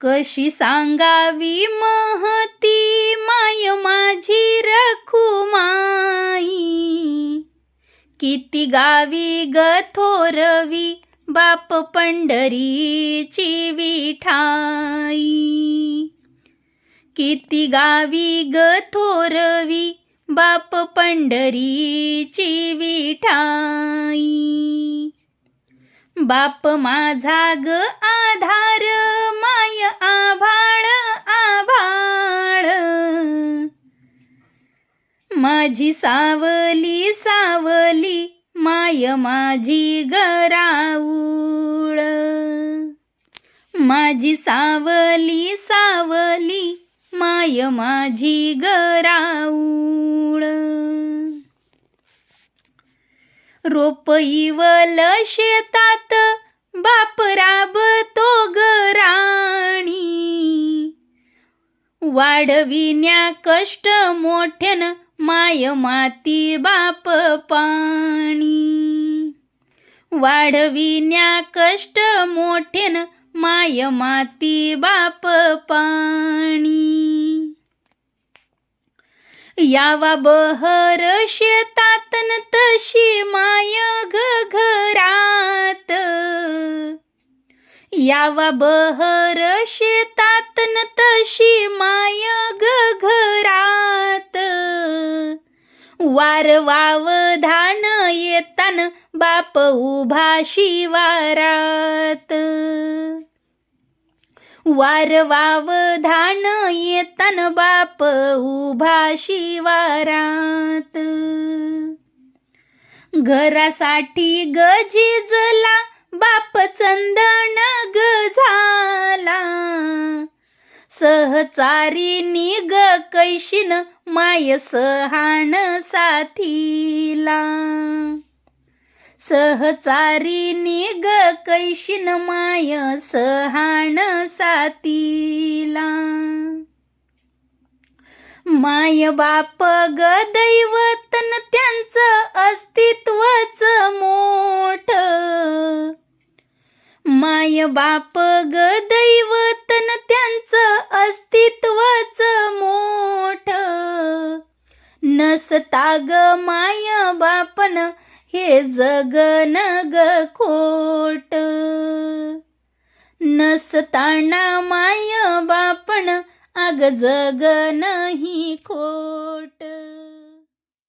कशी सांगावी महती? माय माझी रखुमाई. किती गावी ग थोरवी बाप पंढरीची विठाई. किती गावी ग थोरवी बाप पंढरीची विठाई. बाप माझा ग आधार माझी सावली सावली माय माझी गराऊळ. माझी सावली सावली माय माझी गराऊळ. रोपईवल शेतात बाप राबतो गराणी वाढविण्या कष्ट मोठ्यानं माय माती बाप पाणी. वाढविण्या कष्ट मोठेन माय माती बाप पाणी. यावा बहर शेतातन तशी माय घरात. यावा बहर शेतातन तशी माय घरात. वार वावधान येतान बाप उभा शिवारात. वार वावधान येतान बाप उभा शिवारात. घरासाठी गजिजला चारी निग कैशीन माय सहान साथीला. सहचारी निग कैशीन माय सहाण साथीला. माय बाप ग दैवतन त्यांचं अस्तित्वच मोठ. माय बाप ग दैव नसता ग माय बापन हे जग न ग खोट नसताना माय बापण अग जग नाही खोट.